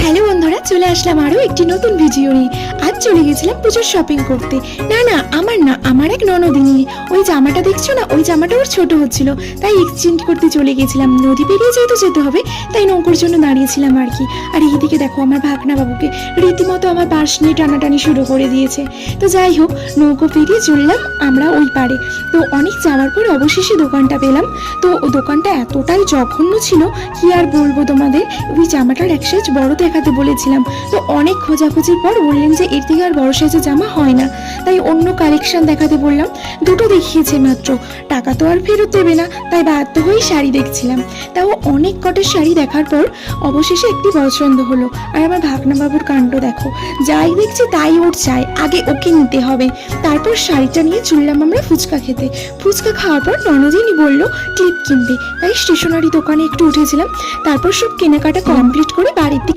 Hello বন্ধুরা চলে আসলাম আরও একটি নতুন ভিডিও নিয়ে। আজ চলে গেছিলাম পুজোর শপিং করতে। না না, আমার না, আমার এক ননদিনী। ওই জামাটা দেখছ না? ওই জামাটা ওর ছোট হচ্ছিল। তাই এক্সচেঞ্জ করতে চলে গেছিলাম। নদী পেরিয়ে যেহেতু যেতে হবে, তাই নৌকোর জন্য দাঁড়িয়েছিলাম আর কি। আর এইদিকে দেখো আমার ভাগনা বাবুকে রীতিমতো আমার বাঁশ নিয়ে টানাটানি শুরু করে দিয়েছে। তো যাই হোক, নৌকো পেরিয়ে চললাম আমরা ওই পারে। তো অনেক যাওয়ার পর অবশেষে দোকানটা পেলাম। তো দোকানটা এতটাই জঘন্য ছিল, কি আর বলব তোমাদের? ওই জামাটার এক সাইজ বড় দেখাতে বলেছিলাম তো অনেক খোঁজাখুঁজির পর বললেন যে এর থেকে আর বড় সাইজের জামা হয় না। তাই অন্য কালেকশন দেখাতে বললাম। দুটো দেখিয়েছে মাত্র। টাকা তো আর ফেরত দেবে না। তাই বাধ্য হয়েই শাড়ি দেখছিলাম। তাও অনেক কটা শাড়ি দেখার পর অবশেষে একটি পছন্দ হলো। আর আমার ভাগনা বাবুর কাণ্ড দেখো। যাই দেখছি তাই ওর চাই। আগে ওকে নিতে হবে। তারপর শাড়িটা নিয়ে চললাম আমরা ফুচকা খেতে। ফুচকা খাওয়ার পর ননদিনী বলল, ক্লিপ কিনবে। তাই স্টেশনারি দোকানে একটু উঠেছিলাম। তারপর সব কেনাকাটা কমপ্লিট করে বাড়ির দিকে